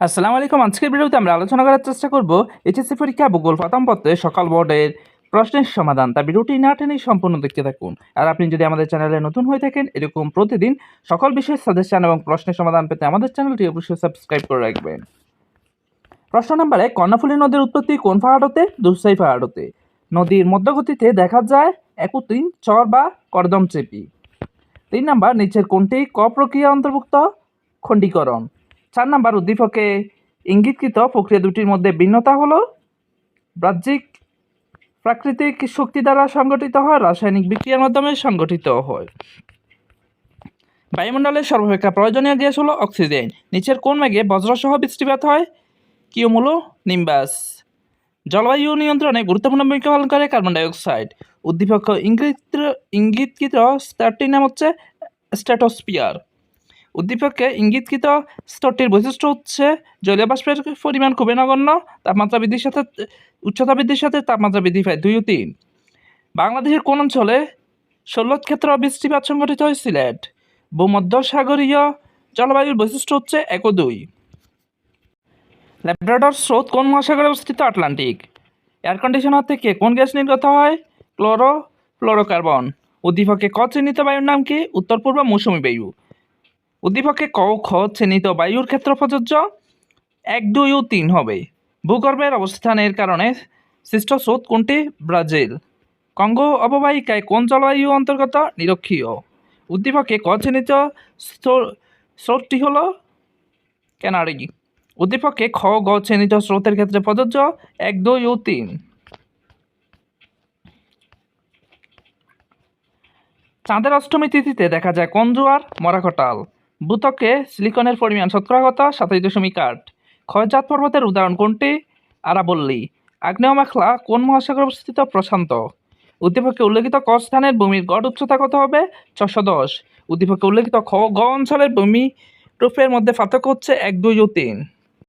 আসসালামু আলাইকুম। আজকের ভিডিওতে আমরা আলোচনা করার চেষ্টা করব এইচএসসি পরীক্ষা, ভূগোল, প্রথম পত্রে সকাল বোর্ডের প্রশ্নের সমাধান। তা ভিডিওটি না টেনেই সম্পূর্ণ দেখতে থাকুন। আর আপনি যদি আমাদের চ্যানেলে নতুন হয়ে থাকেন, এরকম প্রতিদিন সকল বিষয়ের সাজেশন এবং প্রশ্নের সমাধান পেতে আমাদের চ্যানেলটি অবশ্যই সাবস্ক্রাইব করে রাখবেন। প্রশ্ন নম্বর এক, কর্ণফুলী নদীর উৎপত্তি কোন পাহাড়তে? দুসাই পাহাড়তে। নদীর মধ্যগতিতে দেখা যায় একত্রিন চর বা কর্দম চেপি। তিন নাম্বার, নিচের কোনটি ক প্রক্রিয়া অন্তর্ভুক্ত? খণ্ডীকরণ। চার নাম্বার উদ্দীপকে ইঙ্গিতকৃত প্রক্রিয়া দুটির মধ্যে ভিন্নতা হলো বাহ্যিক প্রাকৃতিক শক্তি দ্বারা সংগঠিত হয়, রাসায়নিক বিক্রিয়ার মাধ্যমে সংগঠিত হয়। বায়ুমণ্ডলের সর্বাপেক্ষা প্রয়োজনীয় গ্যাস হলো অক্সিজেন। নিচের কোন মেঘে বজ্রসহ বৃষ্টিপাত হয় কিউমুলো নিম্বাস। জলবায়ু নিয়ন্ত্রণে গুরুত্বপূর্ণ ভূমিকা পালন করে কার্বন ডাইঅক্সাইড। উদ্দীপক ইঙ্গিত ইঙ্গিতকৃত স্তরটির নাম হচ্ছে স্ট্র্যাটোস্পিয়ার উদ্দীপককে ইঙ্গিতকৃত স্তরটির বৈশিষ্ট্য হচ্ছে জলীয় বাষ্পের পরিমাণ খুবই নগণ্য, তাপমাত্রা বৃদ্ধির সাথে, উচ্চতা বৃদ্ধির সাথে তাপমাত্রা বৃদ্ধি পায় দুই ও তিন। বাংলাদেশের কোন অঞ্চলে ক্ষেত্র বৃষ্টিপাত সংঘটিত হয় সিলেট ভূমধ্যসাগরীয় জলবায়ুর বৈশিষ্ট্য হচ্ছে এক ও দুই। ল্যাব্রাডর স্রোত কোন মহাসাগরে অবস্থিত? আটলান্টিক। এয়ার কন্ডিশনার থেকে কোন গ্যাস নির্গত হয়? Chloro, fluorocarbon. উদ্দীপকে ক চিহ্নিত বায়ুর নাম কি? উত্তর পূর্ব মৌসুমী বায়ু। উদ্দীপকে ক খ চিহ্নিত বায়ুর ক্ষেত্র প্রযোজ্য? এক, দুই ও তিন হবে। ভূগর্ভের অবস্থানের কারণে সৃষ্ট স্রোত কোনটি? ব্রাজিল। কঙ্গো অববাহিকায় কোন জলবায়ু অন্তর্গত নিরক্ষীয়? উদ্দীপকে ক চিহ্নিত স্রো- স্রোতটি হল? কেনারি উদ্দীপকে খ, গ চিহ্নিত স্রোতের ক্ষেত্রে প্রযোজ্য? এক, দুই ও তিন। চাঁদের অষ্টমী তিথিতে দেখা যায় কোন জোয়ার? মরাকটাল। ভূতকে সিলিকনের পরিমাণ শতকরা কত সাতাশ দশমিক আট। ক্ষয়জাত পর্বতের উদাহরণ কোনটি? আরাবল্লী। আগ্নেয় মাখলা কোন মহাসাগর অবস্থিত? প্রশান্ত। উদ্দীপকে উল্লেখিত ক স্থানের ভূমির গড় উচ্চতা কত হবে? ছশো দশ। উদ্দীপকে উল্লেখিত খ গ অঞ্চলের ভূমি রূপের মধ্যে পার্থক্য হচ্ছে এক দুই ও তিন।